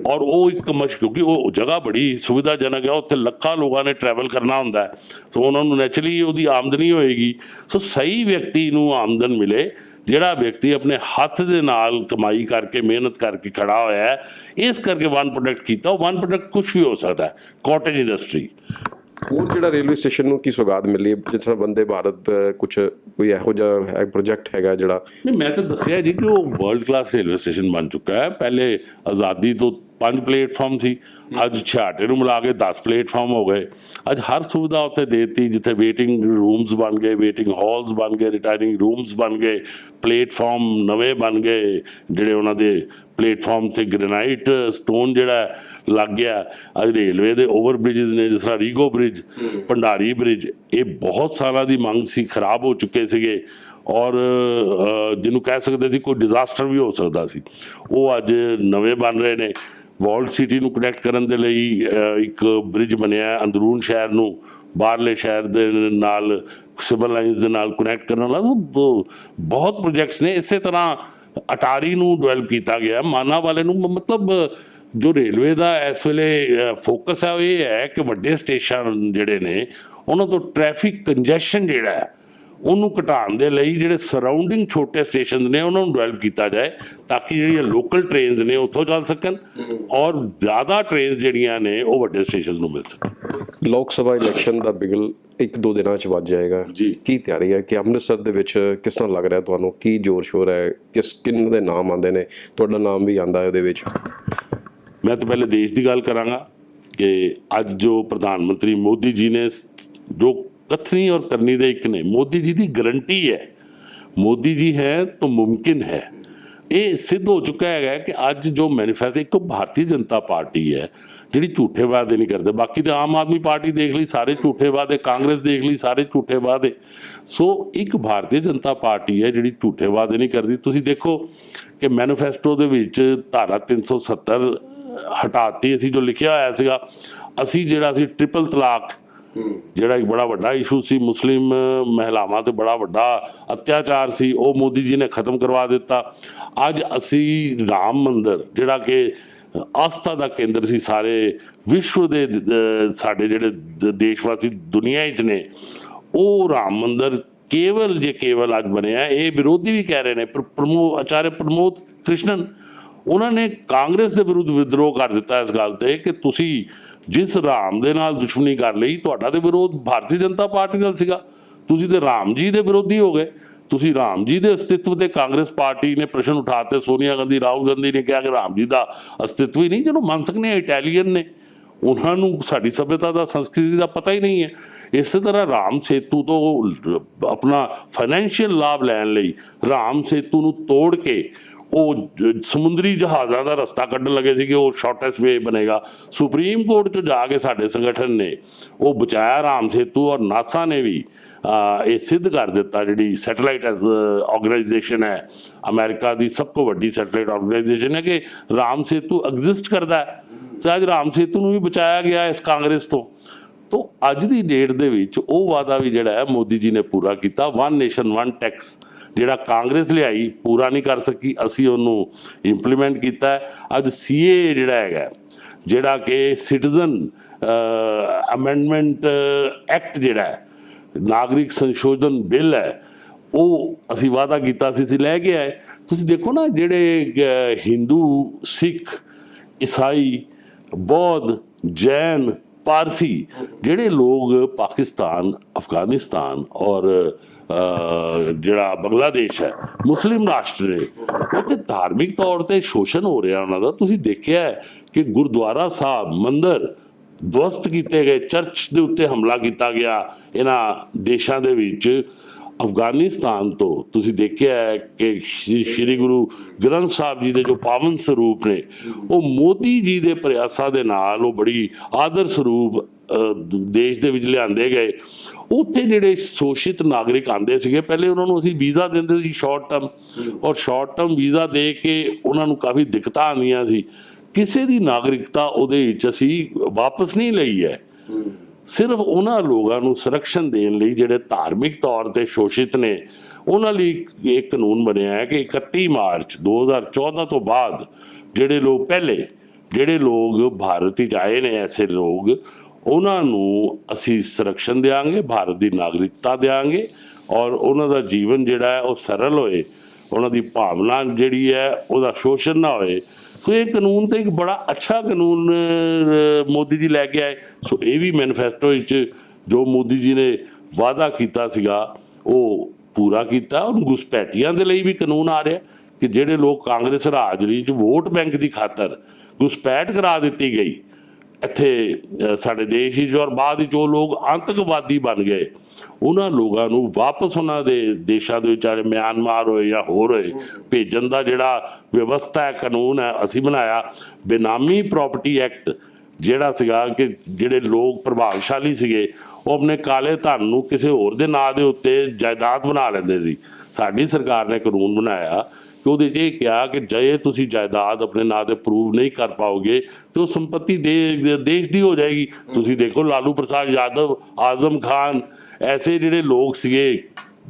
ਔਰ ਉਹ ਇੱਕ ਮਸ਼, ਕਿਉਂਕਿ ਉਹ ਜਗ੍ਹਾ ਬੜੀ ਸੁਵਿਧਾਜਨਕ ਹੈ, ਉੱਥੇ ਲੱਖਾਂ ਲੋਕਾਂ ਨੇ ਟਰੈਵਲ ਕਰਨਾ ਹੁੰਦਾ ਸੋ ਉਹਨਾਂ ਨੂੰ ਨੈਚੁਰਲੀ ਉਹਦੀ ਆਮਦਨੀ ਹੋਏਗੀ। ਸੋ ਸਹੀ ਵਿਅਕਤੀ ਨੂੰ ਆਮਦਨ ਮਿਲੇ, ਜਿਹੜਾ ਵਿਅਕਤੀ ਆਪਣੇ ਹੱਥ ਦੇ ਨਾਲ ਕਮਾਈ ਕਰਕੇ, ਮਿਹਨਤ ਕਰਕੇ ਖੜਾ ਹੋਇਆ ਹੈ, ਇਸ ਕਰਕੇ ਵਨ ਪ੍ਰੋਡਕਟ ਕੀਤਾ। ਉਹ ਵਨ ਪ੍ਰੋਡਕਟ ਕੁਝ ਵੀ ਹੋ ਸਕਦਾ ਹੈ। ਕਾਟੇਜ ਇੰਡਸਟਰੀ ਹੋਰ ਜਿਹੜਾ ਰੇਲਵੇ ਸਟੇਸ਼ਨ ਨੂੰ ਕੀ ਸੁਗਾਤ ਮਿਲੀ? ਜਿਸ ਤਰ੍ਹਾਂ ਵੰਦੇ ਭਾਰਤ ਕੁਝ ਕੋਈ ਇਹੋ ਜਿਹਾ ਪ੍ਰੋਜੈਕਟ ਹੈਗਾ ਜਿਹੜਾ? ਨਹੀਂ, ਮੈਂ ਤਾਂ ਦੱਸਿਆ ਜੀ ਕਿ ਉਹ ਵਰਲਡ ਕਲਾਸ ਰੇਲਵੇ ਸਟੇਸ਼ਨ ਬਣ ਚੁੱਕਾ ਹੈ। ਪਹਿਲੇ ਆਜ਼ਾਦੀ ਤੋਂ ਪੰਜ ਪਲੇਟਫਾਰਮ ਸੀ। ਅੱਜ 66 ਨੂੰ ਮਿਲਾ ਕੇ 10 ਪਲੇਟਫਾਰਮ ਹੋ ਗਏ। ਅੱਜ ਹਰ ਸੁਵਿਧਾ ਉੱਥੇ ਦੇਤੀ, ਜਿੱਥੇ ਵੇਟਿੰਗ ਰੂਮਸ ਬਣ ਗਏ ਵੇਟਿੰਗ ਹਾਲਸ ਬਣ ਗਏ ਰਿਟਾਇਰਿੰਗ ਰੂਮਸ ਬਣ ਗਏ, ਪਲੇਟਫਾਰਮ ਨਵੇਂ ਬਣ ਗਏ, ਜਿਹੜੇ ਉਹਨਾਂ ਦੇ ਪਲੇਟਫਾਰਮ ਤੇ ਗ੍ਰੇਨਾਈਟ ਸਟੋਨ ਜਿਹੜਾ ਲੱਗ ਗਿਆ ਅੱਜ ਰੇਲਵੇ ਦੇ ਓਵਰ ਬ੍ਰਿਜਸ ਨੇ ਜਿਸ ਤਰ੍ਹਾਂ ਰੀਗੋ ਬ੍ਰਿਜ ਭੰਡਾਰੀ ਬ੍ਰਿਜ ਇਹ ਬਹੁਤ ਸਾਲਾਂ ਦੀ ਮੰਗ ਸੀ ਖਰਾਬ ਹੋ ਚੁੱਕੇ ਸੀਗੇ ਔਰ ਜਿਹਨੂੰ ਕਹਿ ਸਕਦੇ ਸੀ ਕੋਈ ਡਿਜ਼ਾਸਟਰ ਵੀ ਹੋ ਸਕਦਾ ਸੀ। ਉਹ ਅੱਜ ਨਵੇਂ ਬਣ ਰਹੇ ਨੇ। ਵਾਲਡ ਸਿਟੀ ਨੂੰ ਕਨੈਕਟ ਕਰਨ ਦੇ ਲਈ ਇੱਕ ਬ੍ਰਿਜ ਬਣਿਆ ਅੰਦਰੂਨ ਸ਼ਹਿਰ ਨੂੰ ਬਾਹਰਲੇ ਸ਼ਹਿਰ ਦੇ ਨਾਲ ਸਿਵਲ ਲਾਈਨਸ ਦੇ ਨਾਲ ਕਨੈਕਟ ਕਰਨ ਵਾਲਾ। ਬਹੁਤ ਪ੍ਰੋਜੈਕਟਸ ਨੇ। ਇਸੇ ਤਰ੍ਹਾਂ ਅਟਾਰੀ ਨੂੰ ਡਿਵੈਲਪ ਕੀਤਾ ਗਿਆ, ਮਾਨਾ ਵਾਲੇ ਨੂੰ ਮਤਲਬ, ਜੋ ਰੇਲਵੇ ਦਾ ਇਸ ਵੇਲੇ ਫੋਕਸ ਹੈ ਉਹ ਇਹ ਹੈ ਕਿ ਵੱਡੇ ਸਟੇਸ਼ਨ ਜਿਹੜੇ ਨੇ, ਉਹਨਾਂ ਤੋਂ ਟ੍ਰੈਫਿਕ ਕੰਜੈਸ਼ਨ ਜਿਹੜਾ ਹੈ, ਉਹਨੂੰ ਘਟਾਉਣ ਦੇ ਲਈ ਜਿਹੜੇ ਸਰਾਊਂਡਿੰਗ ਛੋਟੇ ਸਟੇਸ਼ਨ ਨੇ, ਉਹਨਾਂ ਨੂੰ ਡਿਵੈਲਪ ਕੀਤਾ ਜਾਏ, ਤਾਂ ਕਿ ਜਿਹੜੀਆਂ ਲੋਕਲ ਟ੍ਰੇਨਸ ਨੇ, ਉੱਥੋਂ ਚੱਲ ਸਕਣ ਔਰ ਜ਼ਿਆਦਾ ਟ੍ਰੇਨਸ ਜਿਹੜੀਆਂ ਨੇ, ਉਹ ਵੱਡੇ ਸਟੇਸ਼ਨ ਨੂੰ ਮਿਲ ਸਕਣ। ਲੋਕ ਸਭਾ ਇਲੈਕਸ਼ਨ ਦਾ ਬਿਗਲ ਇੱਕ ਦੋ ਦਿਨਾਂ ਚ ਵੱਜ ਜਾਏਗਾ। ਜੀ। ਕੀ ਤਿਆਰੀ ਹੈ? ਕਿ ਅੰਮ੍ਰਿਤਸਰ ਦੇ ਵਿੱਚ ਕਿਸ ਤਰ੍ਹਾਂ ਲੱਗ ਰਿਹਾ ਤੁਹਾਨੂੰ? ਕੀ ਜ਼ੋਰ ਸ਼ੋਰ ਹੈ? ਕਿਸ ਕਿੰਨ ਦੇ ਨਾਮ ਆਉਂਦੇ ਨੇ? ਤੁਹਾਡਾ ਨਾਮ ਵੀ ਆਂਦਾ ਹੈ ਉਹਦੇ ਵਿੱਚ। ਮੈਂ ਤਾਂ ਪਹਿਲੇ ਦੇਸ਼ ਦੀ ਗੱਲ ਕਰਾਂਗਾ ਕਿ ਅੱਜ ਜੋ ਪ੍ਰਧਾਨ ਮੰਤਰੀ ਮੋਦੀ ਜੀ ਨੇ ਜੋ ਕਥਨੀ ਔਰ ਕਰਨੀ ਦੇ ਇੱਕ ਨੇ ਮੋਦੀ ਜੀ ਦੀ ਗਰੰਟੀ ਹੈ। ਮੋਦੀ ਜੀ ਹੈ ਤਾਂ ਮੁਮਕਿਨ ਹੈ। ਇਹ ਸਿੱਧ ਹੋ ਚੁੱਕਾ ਹੈਗਾ ਕਿ ਅੱਜ ਜੋ ਮੈਨੀਫੈਸਟੋ ਇੱਕ ਭਾਰਤੀ ਜਨਤਾ ਪਾਰਟੀ ਹੈ ਜਿਹੜੀ ਝੂਠੇ ਵਾਅਦੇ ਨਹੀਂ ਕਰਦੇ। ਬਾਕੀ ਤਾਂ ਆਮ ਆਦਮੀ ਪਾਰਟੀ ਦੇਖ ਲਈ, ਸਾਰੇ ਝੂਠੇ ਵਾਅਦੇ, ਕਾਂਗਰਸ ਦੇਖ ਲਈ, ਸਾਰੇ ਝੂਠੇ ਵਾਅਦੇ। ਸੋ ਇੱਕ ਭਾਰਤੀ ਜਨਤਾ ਪਾਰਟੀ ਹੈ ਜਿਹੜੀ ਝੂਠੇ ਵਾਅਦੇ ਨਹੀਂ ਕਰਦੀ। ਤੁਸੀਂ ਦੇਖੋ ਕਿ ਮੈਨੀਫੈਸਟੋ ਦੇ ਵਿੱਚ ਧਾਰਾ 370 ਹਟਾਤੀ ਅਸੀਂ, ਜੋ ਲਿਖਿਆ ਹੋਇਆ ਸੀਗਾ। ਅਸੀਂ ਜਿਹੜਾ ਸੀ ਟ੍ਰਿਪਲ ਤਲਾਕ, ਜਿਹੜਾ ਇੱਕ ਬੜਾ ਵੱਡਾ ਇਸ਼ੂ ਸੀ, ਮੁਸਲਿਮ ਮਹਿਲਾਵਾਂ ਤੇ ਬੜਾ ਵੱਡਾ ਅਤਿਆਚਾਰ ਸੀ, ਉਹ ਮੋਦੀ ਜੀ ਨੇ ਖਤਮ ਕਰਵਾ ਦਿੱਤਾ। ਅੱਜ ਅਸੀਂ ਰਾਮ ਮੰਦਿਰ, ਜਿਹੜਾ ਕਿ ਆਸਥਾ ਦਾ ਕੇਂਦਰ ਸੀ, ਸਾਰੇ ਵਿਸ਼ਵ ਦੇ ਸਾਡੇ ਜਿਹੜੇ ਦੇਸ਼ਵਾਸੀ ਦੁਨੀਆ ਵਿੱਚ ਨੇ, ਉਹ ਰਾਮ ਮੰਦਿਰ ਕੇਵਲ ਜੇ ਕੇਵਲ ਅੱਜ ਬਣਿਆ, ਇਹ ਵਿਰੋਧੀ ਵੀ ਕਹਿ ਰਹੇ ਨੇ, ਪਰ, ਪ੍ਰਮੋ ਆਚਾਰਿਆ ਪ੍ਰਮੋਦ ਕ੍ਰਿਸ਼ਨਨ, ਉਹਨਾਂ ਨੇ ਕਾਂਗਰਸ ਦੇ ਵਿਰੁੱਧ ਵਿਦਰੋਹ ਕਰ ਦਿੱਤਾ ਇਸ ਗੱਲ ਤੇ ਕਿ ਤੁਸੀਂ ਜਿਸ ਰਾਮ ਦੇ ਨਾਲ ਦੁਸ਼ਮਣੀ ਕਰ ਲਈ, ਤੁਹਾਡਾ ਤੇ ਵਿਰੋਧ ਭਾਰਤੀ ਜਨਤਾ ਪਾਰਟੀ ਨਾਲ ਸੀਗਾ, ਤੁਸੀਂ ਤੇ ਰਾਮ ਜੀ ਦੇ ਵਿਰੋਧੀ ਹੋ ਗਏ। ਤੁਸੀਂ ਰਾਮ ਜੀ ਦੇ ਅਸਤਿਤਵ ਤੇ ਕਾਂਗਰਸ ਪਾਰਟੀ ਨੇ ਪ੍ਰਸ਼ਨ ਉਠਾਤੇ, ਸੋਨੀਆ ਗਾਂਧੀ, ਰਾਹੁਲ ਗਾਂਧੀ ਨੇ ਕਿਹਾ ਕਿ ਰਾਮ ਜੀ ਦਾ ਅਸਤਿਤਵ ਹੀ ਨਹੀਂ ਜਿਹਨੂੰ ਮੰਨ ਸਕਨੇ ਇਟਾਲੀਅਨ ਨੇ, ਉਹਨਾਂ ਨੂੰ ਸਾਡੀ ਸਭਿਅਤਾ ਦਾ, ਸੰਸਕ੍ਰਿਤੀ ਦਾ ਪਤਾ ਹੀ ਨਹੀਂ ਹੈ। ਇਸੇ ਤਰ੍ਹਾਂ ਰਾਮ ਸੇਤੂ ਤੋਂ ਆਪਣਾ ਫਾਈਨੈਂਸ਼ੀਅਲ ਲਾਭ ਲੈਣ ਲਈ ਰਾਮ ਸੇਤੂ ਨੂੰ ਤੋੜ ਕੇ ਉਹ ਸਮੁੰਦਰੀ ਜਹਾਜ਼ਾਂ ਦਾ ਰਸਤਾ ਕੱਢਣ ਲੱਗੇ ਸੀ ਕਿ ਉਹ ਸ਼ਾਰਟੈਸਟ ਵੇ ਬਣੇਗਾ। ਸੁਪਰੀਮ ਕੋਰਟ 'ਚ ਜਾ ਕੇ ਸਾਡੇ ਸੰਗਠਨ ਨੇ ਉਹ ਬਚਾਇਆ ਰਾਮ ਸੇਤੂ ਔਰ ਨਾਸਾ ਨੇ ਵੀ। ਇਹ ਸਿੱਧ ਕਰ ਦਿੱਤਾ ਜਿਹੜੀ ਸੈਟੇਲਾਈਟ ਆਰਗੇਨਾਈਜੇਸ਼ਨ ਹੈ। ਅਮਰੀਕਾ ਦੀ ਸਭ ਤੋਂ ਵੱਡੀ ਸੈਟੇਲਾਈਟ ਆਰਗੇਨਾਈਜੇਸ਼ਨ ਹੈ ਕਿ ਰਾਮ ਸੇਤੂ ਐਗਜ਼ਿਸਟ ਕਰਦਾ ਹੈ। ਸੋ ਅੱਜ ਰਾਮ ਸੇਤੂ ਨੂੰ ਵੀ ਬਚਾਇਆ ਗਿਆ ਇਸ ਕਾਂਗਰਸ ਤੋਂ। ਤੋਂ, ਅੱਜ ਦੀ ਡੇਟ ਦੇ ਵਿੱਚ ਉਹ ਵਾਅਦਾ ਵੀ ਜਿਹੜਾ ਹੈ, ਮੋਦੀ ਜੀ ਨੇ ਪੂਰਾ ਕੀਤਾ। ਵਨ ਨੇਸ਼ਨ ਵਨ ਟੈਕਸ ਜਿਹੜਾ ਕਾਂਗਰਸ ਲਿਆਈ, ਪੂਰਾ ਨਹੀਂ ਕਰ ਸਕੀ। ਅਸੀਂ ਉਹਨੂੰ ਇੰਪਲੀਮੈਂਟ ਕੀਤਾ ਹੈ। ਅੱਜ ਸੀਏ ਜਿਹੜਾ ਹੈਗਾ ਜਿਹੜਾ ਕਿ ਸਿਟੀਜ਼ਨ ਅਮੈਂਡਮੈਂਟ ਐਕਟ ਜਿਹੜਾ ਹੈ ਨਾਗਰਿਕ ਸੰਸ਼ੋਧਨ ਬਿੱਲ ਹੈ, ਉਹ ਅਸੀਂ ਵਾਅਦਾ ਕੀਤਾ ਸੀ, ਅਸੀਂ ਲੈ ਕੇ ਆਏ। ਤੁਸੀਂ ਦੇਖੋ ਨਾ, ਜਿਹੜੇ ਹਿੰਦੂ ਸਿੱਖ ਈਸਾਈ ਬੌਧ ਜੈਨ ਪਾਰਸੀ ਜਿਹੜੇ ਲੋਕ ਪਾਕਿਸਤਾਨ, ਅਫਗਾਨਿਸਤਾਨ ਔਰ ਜਿਹੜਾ ਬੰਗਲਾਦੇਸ਼ ਹੈ, ਮੁਸਲਿਮ ਰਾਸ਼ਟਰ ਨੇ ਉੱਥੇ ਧਾਰਮਿਕ ਤੌਰ ਤੇ ਸ਼ੋਸ਼ਣ ਹੋ ਰਿਹਾ ਉਹਨਾਂ ਦਾ। ਤੁਸੀਂ ਦੇਖਿਆ ਹੈ ਕਿ ਗੁਰਦੁਆਰਾ ਸਾਹਿਬ, ਮੰਦਰ ਦਵਸਤ ਕੀਤੇ ਗਏ ਚਰਚ ਦੇ ਉੱਤੇ ਹਮਲਾ ਕੀਤਾ ਗਿਆ। ਇਹਨਾਂ ਦੇਸ਼ਾਂ ਦੇ ਵਿੱਚ ਅਫਗਾਨਿਸਤਾਨ ਤੋਂ ਤੁਸੀਂ ਦੇਖਿਆ ਹੈ ਕਿ ਸ਼੍ਰੀ ਗੁਰੂ ਗ੍ਰੰਥ ਸਾਹਿਬ ਜੀ ਦੇ ਜੋ ਪਾਵਨ ਸਰੂਪ ਨੇ ਉਹ ਮੋਦੀ ਜੀ ਦੇ ਪ੍ਰਯਾਸਾਂ ਦੇ ਨਾਲ ਉਹ ਬੜੀ ਆਦਰ ਸਰੂਪ ਦੇਸ਼ ਦੇ ਵਿੱਚ ਲਿਆਂਦੇ ਗਏ। ਉੱਥੇ ਜਿਹੜੇ ਸ਼ੋਸ਼ਿਤ ਨਾਗਰਿਕ ਆਂਦੇ ਸੀਗੇ ਪਹਿਲੇ ਉਹਨਾਂ ਨੂੰ ਅਸੀਂ ਵੀਜ਼ਾ ਦਿੰਦੇ ਸੀ ਸ਼ਾਰਟ ਟਰਮ ਔਰ ਸ਼ਾਰਟ ਟਰਮ ਵੀਜ਼ਾ ਦੇ ਕੇ ਉਹਨਾਂ ਨੂੰ ਕਾਫੀ ਦਿੱਕਤਾਂ ਆਉਂਦੀਆਂ ਸੀ। ਕਿਸੇ ਦੀ ਨਾਗਰਿਕਤਾ ਉਹਦੇ ਵਿੱਚ ਅਸੀਂ ਵਾਪਸ ਨਹੀਂ ਲਈ ਹੈ। ਸਿਰਫ ਉਹਨਾਂ ਲੋਕਾਂ ਨੂੰ ਸੰਰਕਸ਼ਣ ਦੇਣ ਲਈ ਜਿਹੜੇ ਧਾਰਮਿਕ ਤੌਰ ਤੇ ਸ਼ੋਸ਼ਿਤ ਨੇ, ਉਹਨਾਂ ਲਈ ਇੱਕ- ਇਹ ਕਾਨੂੰਨ ਬਣਿਆ ਹੈ ਕਿ 31 ਮਾਰਚ 2014 ਤੋਂ ਬਾਅਦ ਜਿਹੜੇ ਲੋਕ ਪਹਿਲੇ, ਜਿਹੜੇ ਲੋਕ ਭਾਰਤ ਵਿੱਚ ਆਏ ਨੇ ਐਸੇ ਲੋਕ, ਉਹਨਾਂ ਨੂੰ ਅਸੀਂ ਸੰਰਕਸ਼ਣ ਦੇਵਾਂਗੇ ਭਾਰਤ ਦੀ ਨਾਗਰਿਕਤਾ ਦੇਵਾਂਗੇ ਔਰ ਉਹਨਾਂ ਦਾ ਜੀਵਨ ਜਿਹੜਾ ਹੈ ਉਹ ਸਰਲ ਹੋਏ, ਉਹਨਾਂ ਦੀ ਭਾਵਨਾ ਜਿਹੜੀ ਹੈ ਉਹਦਾ ਸ਼ੋਸ਼ਣ ਨਾ ਹੋਏ। ਸੋ ਇਹ ਕਾਨੂੰਨ ਤੇ ਇੱਕ ਬੜਾ ਅੱਛਾ ਕਾਨੂੰਨ ਮੋਦੀ ਜੀ ਲੈ ਕੇ ਆਏ। ਸੋ ਇਹ ਵੀ ਮੈਨੀਫੈਸਟੋ ਵਿੱਚ ਜੋ ਮੋਦੀ ਜੀ ਨੇ ਵਾਅਦਾ ਕੀਤਾ ਸੀਗਾ, ਉਹ ਪੂਰਾ ਕੀਤਾ। ਔਰ ਘੁਸਪੈਠੀਆਂ ਦੇ ਲਈ ਵੀ ਕਾਨੂੰਨ ਆ ਰਿਹਾ ਕਿ ਜਿਹੜੇ ਲੋਕ ਕਾਂਗਰਸ ਰਾਜਰੀ ਚ ਵੋਟ ਬੈਂਕ ਦੀ ਖਾਤਰ ਘੁਸਪੈਠ ਕਰਾ ਦਿੱਤੀ ਗਈ। ਇੱਥੇ ਸਾਡੇ ਦੇਸ਼ ਵਿੱਚ ਔਰ ਬਾਅਦ ਵਿੱਚ ਉਹ ਲੋਕ ਆਤੰਕਵਾਦੀ ਬਣ ਗਏ, ਉਹਨਾਂ ਲੋਕਾਂ ਨੂੰ ਵਾਪਸ ਉਹਨਾਂ ਦੇ ਦੇਸ਼ਾਂ ਦੇ ਵਿਚਾਰੇ ਮਿਆਨਮਾਰ ਹੋਏ ਜਾਂ ਹੋਰ ਹੋਏ, ਭੇਜਣ ਦਾ ਜਿਹੜਾ ਵਿਵਸਥਾ ਹੈ, ਕਾਨੂੰਨ ਹੈ, ਅਸੀਂ ਬਣਾਇਆ ਬੇਨਾਮੀ ਪ੍ਰਾਪਰਟੀ ਐਕਟ, ਜਿਹੜਾ ਸੀਗਾ ਕਿ ਜਿਹੜੇ ਲੋਕ ਪ੍ਰਭਾਵਸ਼ਾਲੀ ਸੀਗੇ, ਉਹ ਆਪਣੇ ਕਾਲੇ ਧਨ ਨੂੰ ਕਿਸੇ ਹੋਰ ਦੇ ਨਾਂ ਦੇ ਉੱਤੇ ਜਾਇਦਾਦ ਬਣਾ ਲੈਂਦੇ ਸੀ। ਸਾਡੀ ਸਰਕਾਰ ਨੇ ਕਾਨੂੰਨ ਬਣਾਇਆ ਕਿ ਉਹਦੇ 'ਚ ਇਹ ਕਿਹਾ ਕਿ ਜੇ ਤੁਸੀਂ ਜਾਇਦਾਦ ਆਪਣੇ ਨਾਂ ਤੇ ਪ੍ਰੂਵ ਨਹੀਂ ਕਰ ਪਾਓਗੇ ਤੇ ਉਹ ਸੰਪਤੀ ਦੇਸ਼ ਦੀ ਹੋ ਜਾਏਗੀ। ਤੁਸੀਂ ਦੇਖੋ ਲਾਲੂ ਪ੍ਰਸਾਦ ਯਾਦਵ, ਆਜ਼ਮ ਖਾਨ, ਐਸੇ ਜਿਹੜੇ ਲੋਕ ਸੀਗੇ,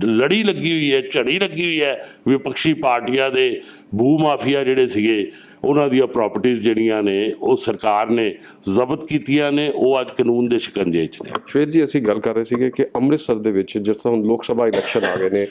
ਲੜੀ ਲੱਗੀ ਹੋਈ ਹੈ, ਝੜੀ ਲੱਗੀ ਹੋਈ ਹੈ ਵਿਪਕਸ਼ੀ ਪਾਰਟੀਆਂ ਦੇ। ਭੂ ਮਾਫੀਆ ਜਿਹੜੇ ਸੀਗੇ, ਉਹਨਾਂ ਦੀਆਂ ਪ੍ਰਾਪਰਟੀਆਂ ਜਿਹੜੀਆਂ ਨੇ, ਉਹ ਸਰਕਾਰ ਨੇ ਜ਼ਬਤ ਕੀਤੀਆਂ ਨੇ, ਉਹ ਅੱਜ ਕਾਨੂੰਨ ਦੇ ਸ਼ਿਕੰਜੇ 'ਚ ਨੇ। ਸ਼ਵੇਤ ਜੀ, ਅਸੀਂ ਗੱਲ ਕਰ ਰਹੇ ਸੀਗੇ ਕਿ ਅੰਮ੍ਰਿਤਸਰ ਦੇ ਵਿੱਚ ਜਿਸ ਤਰ੍ਹਾਂ ਹੁਣ ਲੋਕ ਸਭਾ ਇਲੈਕਸ਼ਨ ਆ ਗਏ ਨੇ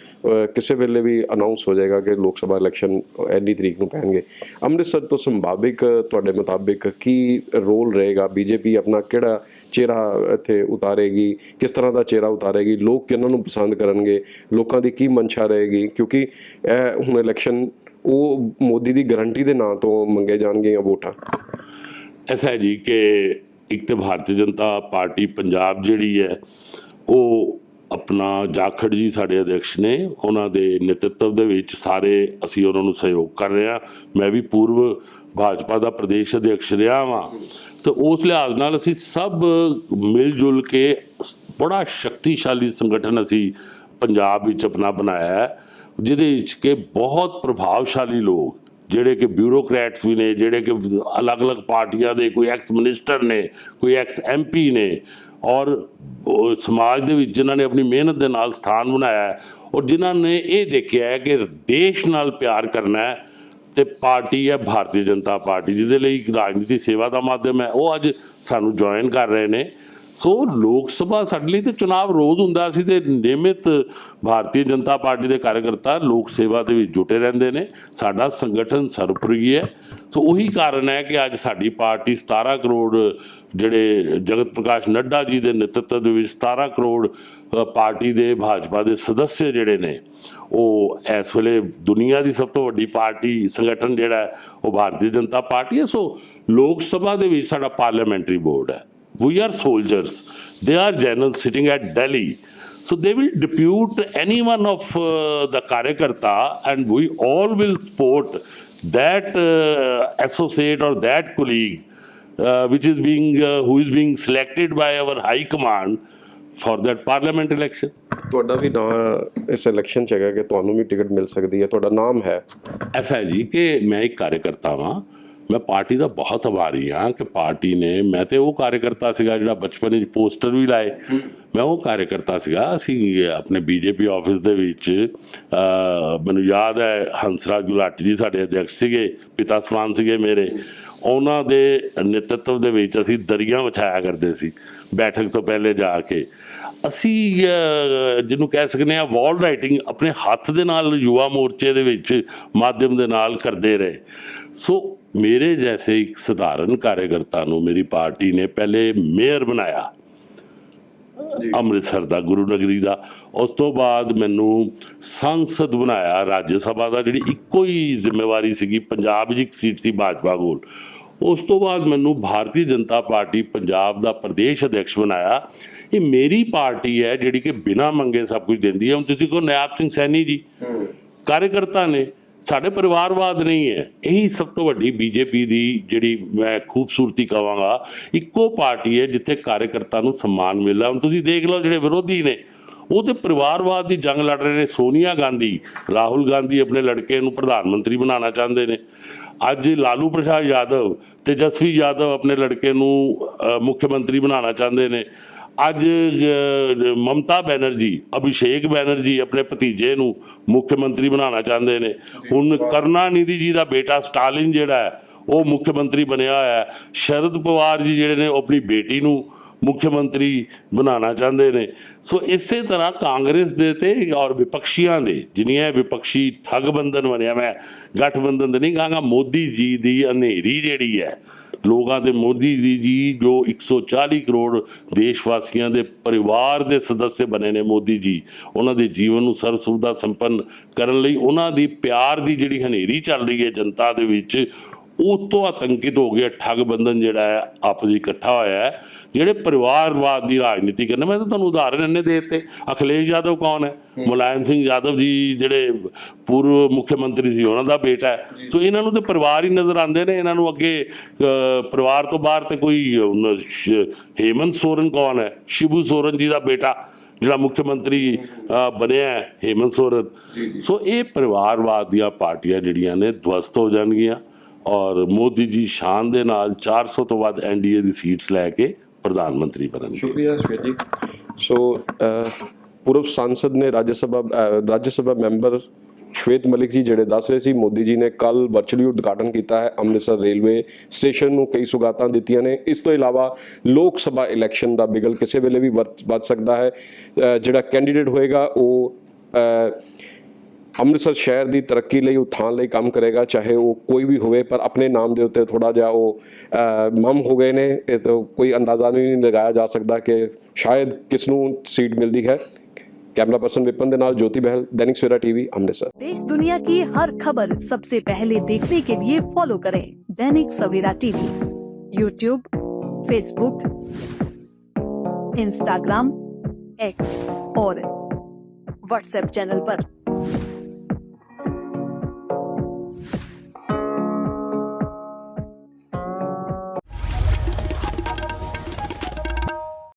ਕਿਸੇ ਵੇਲੇ ਵੀ ਅਨਾਉਂਸ ਹੋ ਜਾਏਗਾ ਕਿ ਲੋਕ ਸਭਾ ਇਲੈਕਸ਼ਨ ਐਨੀ ਤਰੀਕ ਨੂੰ ਪੈਣਗੇ। ਅੰਮ੍ਰਿਤਸਰ ਤੋਂ ਸੰਭਾਵਿਕ ਤੁਹਾਡੇ ਮੁਤਾਬਿਕ ਕੀ ਰੋਲ ਰਹੇਗਾ? ਬੀਜੇਪੀ ਆਪਣਾ ਕਿਹੜਾ ਚਿਹਰਾ ਇੱਥੇ ਉਤਾਰੇਗੀ? ਕਿਸ ਤਰ੍ਹਾਂ ਦਾ ਚਿਹਰਾ ਉਤਾਰੇਗੀ? ਲੋਕ ਕਿਹਨਾਂ ਨੂੰ ਪਸੰਦ ਕਰਨਗੇ? ਲੋਕਾਂ ਦੀ ਕੀ ਮਨਸ਼ਾ ਰਹੇਗੀ? ਕਿਉਂਕਿ ਇਹ ਹੁਣ ਇਲੈਕਸ਼ਨ ਉਹ ਮੋਦੀ ਦੀ ਗਾਰੰਟੀ ਦੇ ਨਾਂ ਤੋਂ ਮੰਗੇ ਜਾਣਗੀਆਂ ਵੋਟਾਂ? ਐਸਾ ਹੈ ਜੀ, ਕਿ ਇੱਕ ਤੇ ਭਾਰਤੀ ਜਨਤਾ ਪਾਰਟੀ ਪੰਜਾਬ ਜਿਹੜੀ ਹੈ, ਉਹ ਆਪਣਾ ਜਾਖੜ ਜੀ ਸਾਡੇ ਅਧਿਕਸ਼ ਨੇ, ਉਹਨਾਂ ਦੇ ਨੇਤਰਤਵ ਦੇ ਵਿੱਚ ਸਾਰੇ ਅਸੀਂ ਉਹਨਾਂ ਨੂੰ ਸਹਿਯੋਗ ਕਰ ਰਹੇ ਹਾਂ। ਮੈਂ ਵੀ ਪੂਰਵ ਭਾਜਪਾ ਦਾ ਪ੍ਰਦੇਸ਼ ਅਧਿਕਸ਼ ਰਿਹਾ ਵਾਂ। ਤੇ ਉਸ ਲਿਹਾਜ਼ ਨਾਲ ਅਸੀਂ ਸਭ ਮਿਲ ਜੁਲ ਕੇ ਬੜਾ ਸ਼ਕਤੀਸ਼ਾਲੀ ਸੰਗਠਨ ਅਸੀਂ ਪੰਜਾਬ ਵਿੱਚ ਆਪਣਾ ਬਣਾਇਆ ਹੈ। ਜਿਹਦੇ ਵਿੱਚ ਕਿ ਬਹੁਤ ਪ੍ਰਭਾਵਸ਼ਾਲੀ ਲੋਕ, ਜਿਹੜੇ ਕਿ ਬਿਊਰੋਕਰੈਟਸ ਵੀ ਨੇ, ਜਿਹੜੇ ਕਿ ਅਲੱਗ-ਅਲੱਗ ਪਾਰਟੀਆਂ ਦੇ, ਕੋਈ ਐਕਸ ਮਿਨਿਸਟਰ ਨੇ, ਕੋਈ ਐਕਸ ਐਮਪੀ ਨੇ, ਔਰ ਸਮਾਜ ਦੇ ਵਿੱਚ ਜਿਨ੍ਹਾਂ ਨੇ ਆਪਣੀ ਮਿਹਨਤ ਦੇ ਨਾਲ ਸਥਾਨ ਬਣਾਇਆ ਔਰ ਜਿਨ੍ਹਾਂ ਨੇ ਇਹ ਦੇਖਿਆ ਹੈ ਕਿ ਦੇਸ਼ ਨਾਲ ਪਿਆਰ ਕਰਨਾ ਹੈ, ਤੇ ਪਾਰਟੀ ਹੈ ਭਾਰਤੀ ਜਨਤਾ ਪਾਰਟੀ, ਜਿਹਦੇ ਲਈ ਰਾਜਨੀਤੀ ਸੇਵਾ ਦਾ ਮਾਧਿਅਮ ਹੈ। ਉਹ ਅੱਜ ਸਾਨੂੰ ਜੁਆਇਨ ਕਰ ਰਹੇ ਨੇ। ਸੋ ਲੋਕ ਸਭਾ ਸਾਡੇ ਲਈ ਤੇ ਚੁਣਾਵ ਰੋਜ਼ ਹੁੰਦਾ। ਸੀ ਤੇ ਨਿਯਮਿਤ ਭਾਰਤੀ ਜਨਤਾ ਪਾਰਟੀ ਦੇ ਕਾਰਜਕਰਤਾ ਲੋਕ ਸੇਵਾ ਦੇ ਵਿੱਚ ਜੁਟੇ ਰਹਿੰਦੇ ਨੇ। ਸਾਡਾ ਸੰਗਠਨ ਸਰਪ੍ਰਿਯ ਹੈ। ਸੋ ਉਹੀ ਕਾਰਨ ਹੈ ਕਿ ਅੱਜ ਸਾਡੀ ਪਾਰਟੀ 17 ਕਰੋੜ ਜਿਹੜੇ ਜਗਤ ਪ੍ਰਕਾਸ਼ ਨੱਡਾ ਜੀ ਦੇ ਨੇਤਰਤਵ ਦੇ ਵਿੱਚ 17 ਕਰੋੜ ਪਾਰਟੀ ਦੇ ਭਾਜਪਾ ਦੇ ਸਦੱਸਿਆ ਜਿਹੜੇ ਨੇ, ਉਹ ਇਸ ਵੇਲੇ ਦੁਨੀਆ ਦੀ ਸਭ ਤੋਂ ਵੱਡੀ ਪਾਰਟੀ ਸੰਗਠਨ ਜਿਹੜਾ ਉਹ ਭਾਰਤੀ ਜਨਤਾ ਪਾਰਟੀ ਹੈ। ਸੋ ਲੋਕ ਸਭਾ ਦੇ ਵਿੱਚ ਸਾਡਾ ਪਾਰਲੀਮੈਂਟਰੀ ਬੋਰਡ ਹੈ। We are soldiers they are generals sitting at delhi so they will depute any one of uh, the karyakarta and we all will support that uh, associate or that colleague uh, which is being uh, who is being selected by our high command for that parliament election ਤੁਹਾਡਾ ਵੀ ਨਾਂ ਇਸ election 'ਚ ਹੈਗਾ ਕਿ ਤੁਹਾਨੂੰ ਵੀ ticket ਮਿਲ ਸਕਦੀ ਹੈ ਤੁਹਾਡਾ ਨਾਮ ਹੈ ਐਸਾ ਹੈ ਜੀ ਕਿ ਮੈਂ ਇੱਕ ਕਾਰਜਕਰਤਾ ਵਾਂ ਮੈਂ ਪਾਰਟੀ ਦਾ ਬਹੁਤ ਆਭਾਰੀ ਹਾਂ ਕਿ ਪਾਰਟੀ ਨੇ, ਮੈਂ ਤੇ ਉਹ ਕਾਰਜਕਰਤਾ ਸੀਗਾ ਜਿਹੜਾ ਬਚਪਨ ਵਿੱਚ ਪੋਸਟਰ ਵੀ ਲਾਏ। ਮੈਂ ਉਹ ਕਾਰਜਕਰਤਾ ਸੀਗਾ। ਅਸੀਂ ਆਪਣੇ ਬੀਜੇਪੀ ਆਫਿਸ ਦੇ ਵਿੱਚ ਮੈਨੂੰ ਯਾਦ ਹੈ, ਹੰਸਰਾਜ ਗੁਲਾਟੀ ਜੀ ਸਾਡੇ ਅਧਿਕਸ਼ ਸੀਗੇ, ਪਿਤਾ ਸਮਾਨ ਸੀਗੇ ਮੇਰੇ। ਉਹਨਾਂ ਦੇ ਨੇਤਰਤਵ ਦੇ ਵਿੱਚ ਅਸੀਂ ਦਰੀਆਂ ਵਿਛਾਇਆ ਕਰਦੇ ਸੀ, ਬੈਠਕ ਤੋਂ ਪਹਿਲੇ ਜਾ ਕੇ। ਅਸੀਂ ਜਿਹਨੂੰ ਕਹਿ ਸਕਨੇ ਆ ਵਾਲ ਰਾਈਟਿੰਗ ਆਪਣੇ ਹੱਥ ਦੇ ਨਾਲ ਯੁਵਾ ਮੋਰਚੇ ਦੇ ਵਿੱਚ ਮਾਧਿਅਮ ਦੇ ਨਾਲ ਕਰਦੇ ਰਹੇ। ਸੋ ਮੇਰੇ ਜੈਸੇ ਇੱਕ ਸਧਾਰਨ ਕਾਰਜਕਰਤਾ ਨੂੰ ਮੇਰੀ ਪਾਰਟੀ ਨੇ ਪਹਿਲੇ ਮੇਅਰ ਬਣਾਇਆ ਅੰਮ੍ਰਿਤਸਰ ਦਾ ਗੁਰੂ ਨਗਰੀ ਦਾ ਉਸ ਤੋਂ ਬਾਅਦ ਮੈਨੂੰ ਸੰਸਦ ਬਣਾਇਆ ਰਾਜ ਸਭਾ ਦਾ ਜਿਹੜੀ ਇੱਕੋ ਹੀ ਜ਼ਿੰਮੇਵਾਰੀ ਸੀਗੀ ਪੰਜਾਬ ਦੀ ਇੱਕ ਸੀਟ ਸੀ ਭਾਜਪਾ ਕੋਲ ਉਸ ਤੋਂ ਬਾਅਦ ਮੈਨੂੰ ਭਾਰਤੀ ਜਨਤਾ ਪਾਰਟੀ ਪੰਜਾਬ ਦਾ ਪ੍ਰਦੇਸ਼ ਅਧਿਕਸ਼ ਬਣਾਇਆ ਇਹ ਮੇਰੀ ਪਾਰਟੀ ਹੈ ਜਿਹੜੀ ਕਿ ਬਿਨਾਂ ਮੰਗੇ ਸਭ ਕੁਝ ਦਿੰਦੀ ਹੈ ਹੁਣ ਤੁਸੀਂ ਕੋ ਨਿਆਪ ਸਿੰਘ ਸੈਣੀ ਜੀ ਕਾਰਜਕਰਤਾ ਨੇ ਸਾਡੇ ਪਰਿਵਾਰਵਾਦ ਨਹੀਂ ਹੈ। ਇਹੀ ਸਭ ਤੋਂ ਵੱਡੀ ਬੀਜੇਪੀ ਦੀ ਜਿਹੜੀ ਮੈਂ ਖੂਬਸੂਰਤੀ ਕਹਾਂਗਾ, ਇੱਕੋ ਪਾਰਟੀ ਹੈ ਜਿੱਥੇ ਕਾਰਜਕਰਤਾ ਨੂੰ ਸਨਮਾਨ ਮਿਲਦਾ। ਹੁਣ ਤੁਸੀਂ ਦੇਖ ਲਓ ਜਿਹੜੇ ਵਿਰੋਧੀ ਨੇ, ਉਹ ਤੇ ਪਰਿਵਾਰਵਾਦ ਦੀ ਜੰਗ ਲੜ ਰਹੇ ਨੇ। ਸੋਨੀਆ ਗਾਂਧੀ, ਰਾਹੁਲ ਗਾਂਧੀ ਆਪਣੇ ਲੜਕੇ ਨੂੰ ਪ੍ਰਧਾਨ ਮੰਤਰੀ ਬਣਾਉਣਾ ਚਾਹੁੰਦੇ ਨੇ। ਅੱਜ ਲਾਲੂ ਪ੍ਰਸਾਦ ਯਾਦਵ ਤੇਜਸਵੀ ਯਾਦਵ ਆਪਣੇ ਲੜਕੇ ਨੂੰ ਮੁੱਖ ਮੰਤਰੀ ਬਣਾਉਣਾ ਚਾਹੁੰਦੇ ਨੇ। ਅੱਜ ਮਮਤਾ ਬੈਨਰਜੀ ਅਭਿਸ਼ੇਕ ਬੈਨਰਜੀ ਆਪਣੇ ਭਤੀਜੇ ਨੂੰ ਮੁੱਖ ਮੰਤਰੀ ਬਣਾਉਣਾ ਚਾਹੁੰਦੇ ਨੇ। ਹੁਣ ਕਰੁਣਾਨਿਧੀ ਜੀ ਦਾ ਬੇਟਾ ਸਟਾਲਿਨ ਜਿਹੜਾ ਹੈ ਉਹ ਮੁੱਖ ਮੰਤਰੀ ਬਣਿਆ ਹੋਇਆ ਹੈ। ਸ਼ਰਦ ਪਵਾਰ ਜੀ ਜਿਹੜੇ ਨੇ ਆਪਣੀ ਬੇਟੀ ਨੂੰ ਮੁੱਖ ਮੰਤਰੀ ਬਣਾਉਣਾ ਚਾਹੁੰਦੇ ਨੇ। ਸੋ ਇਸੇ ਤਰ੍ਹਾਂ ਕਾਂਗਰਸ ਦੇ ਤੇ ਔਰ ਵਿਪਕਸ਼ੀਆਂ ਦੇ ਜਿਨੀਆਂ ਵਿਪਕਸ਼ੀ ਠੱਗਬੰਧਨ ਬਣਿਆ ਮੈਂ ਗਠਬੰਧਨ ਤੇ ਨਹੀਂ ਕਹਾਂਗਾ ਮੋਦੀ ਜੀ ਦੀ ਹਨੇਰੀ ਜਿਹੜੀ ਹੈ ਲੋਕਾਂ ਦੇ ਮੋਦੀ ਜੀ ਜੀ ਜੋ 140 ਕਰੋੜ ਦੇਸ਼ ਵਾਸੀਆਂ ਦੇ ਪਰਿਵਾਰ ਦੇ ਸਦੱਸਿਆ ਬਣੇ ਨੇ ਮੋਦੀ ਜੀ, ਉਹਨਾਂ ਦੇ ਜੀਵਨ ਨੂੰ ਸਰਵ ਸੁਵਿਧਾ ਸੰਪੰਨ ਕਰਨ ਲਈ ਉਹਨਾਂ ਦੀ ਪਿਆਰ ਦੀ ਜਿਹੜੀ ਹਨੇਰੀ ਚੱਲ ਰਹੀ ਹੈ ਜਨਤਾ ਦੇ ਵਿੱਚ ਉਹ ਤੋਂ ਆਤੰਕਿਤ ਹੋ ਗਿਆ ਠੱਗ ਬੰਧਨ ਜਿਹੜਾ ਹੈ ਆਪਸ ਇਕੱਠਾ ਹੋਇਆ ਹੈ। ਜਿਹੜੇ ਪਰਿਵਾਰਵਾਦ ਦੀ ਰਾਜਨੀਤੀ ਕਰਨ ਮੈਂ ਤਾਂ ਤੁਹਾਨੂੰ ਉਦਾਹਰਨ ਇੰਨੇ ਦੇ ਦਿੱਤੇ। ਅਖਿਲੇਸ਼ ਯਾਦਵ ਕੌਣ ਹੈ? ਮੁਲਾਇਮ ਸਿੰਘ ਯਾਦਵ ਜੀ ਜਿਹੜੇ ਪੂਰਵ ਮੁੱਖ ਮੰਤਰੀ ਸੀ ਉਹਨਾਂ ਦਾ ਬੇਟਾ ਹੈ। ਸੋ ਇਹਨਾਂ ਨੂੰ ਤੇ ਪਰਿਵਾਰ ਹੀ ਨਜ਼ਰ ਆਉਂਦੇ ਨੇ। ਇਹਨਾਂ ਨੂੰ ਅੱਗੇ ਪਰਿਵਾਰ ਤੋਂ ਬਾਹਰ ਤੇ ਕੋਈ ਹੇਮੰਤ ਸੋਰਨ ਕੌਣ ਹੈ? ਸ਼ਿਬੂ ਸੋਰਨ ਜੀ ਦਾ ਬੇਟਾ ਜਿਹੜਾ ਮੁੱਖ ਮੰਤਰੀ ਬਣਿਆ ਹੈ, ਹੇਮੰਤ ਸੋਰਨ। ਸੋ ਇਹ ਪਰਿਵਾਰਵਾਦ ਦੀਆਂ ਪਾਰਟੀਆਂ ਜਿਹੜੀਆਂ ਨੇ ਧਵਸਤ ਹੋ ਜਾਣਗੀਆਂ। ਔਰ ਮੋਦੀ ਜੀ ਸ਼ਾਨ ਦੇ ਨਾਲ 400 ਤੋਂ ਵੱਧ ਐਨਡੀਏ ਦੀ ਸੀਟਸ ਲੈ ਕੇ ਪ੍ਰਧਾਨ ਮੰਤਰੀ ਬਣਨਗੇ। ਸ਼ੁਕਰੀਆ ਸ਼ਵੇਤ ਜੀ। ਸੋ ਪੂਰਵ ਸੰਸਦ ਨੇ ਰਾਜ ਸਭਾ ਰਾਜ ਸਭਾ ਮੈਂਬਰ ਸ਼ਵੇਤ ਮਲਿਕ ਜੀ ਜਿਹੜੇ ਦੱਸ ਰਹੇ ਸੀ ਮੋਦੀ ਜੀ ਨੇ ਕੱਲ ਵਰਚੁਅਲੀ ਉਦਘਾਟਨ ਕੀਤਾ ਹੈ ਅੰਮ੍ਰਿਤਸਰ ਰੇਲਵੇ ਸਟੇਸ਼ਨ ਨੂੰ ਕਈ ਸੁਗਾਤਾਂ ਦਿੱਤੀਆਂ ਨੇ। ਇਸ ਤੋਂ ਇਲਾਵਾ ਲੋਕ ਸਭਾ ਇਲੈਕਸ਼ਨ ਦਾ ਬਿਗਲ ਕਿਸੇ ਵੇਲੇ ਵੀ ਵੱਜ ਸਕਦਾ ਹੈ। ਜਿਹੜਾ ਕੈਂਡੀਡੇਟ ਹੋਏਗਾ ਉਹ ਅੰਮ੍ਰਿਤਸਰ ਸ਼ਹਿਰ ਦੀ ਤਰੱਕੀ ਲਈ ਉਥਾਨ ਲਈ ਕੰਮ ਕਰੇਗਾ ਚਾਹੇ ਉਹ ਕੋਈ ਵੀ ਹੋਵੇ ਪਰ ਆਪਣੇ ਨਾਮ ਦੇ ਉੱਤੇ ਥੋੜਾ ਜਿਹਾ ਉਹ ਅਹ, ਮਮ ਹੋ ਗਏ ਨੇ ਇਹ ਤਾਂ ਕੋਈ ਅੰਦਾਜ਼ਾ ਨਹੀਂ ਲਗਾਇਆ ਜਾ ਸਕਦਾ ਕਿ ਸ਼ਾਇਦ ਕਿਸ ਨੂੰ ਸੀਟ ਮਿਲਦੀ ਹੈ कैमरा पर्सन विपिन के नाल ज्योति बहल दैनिक सवेरा टीवी अमृतसर देश दुनिया की हर खबर सबसे पहले देखने के लिए फॉलो करें Dainik Savera TV YouTube Facebook Instagram X और व्हाट्सएप चैनल पर।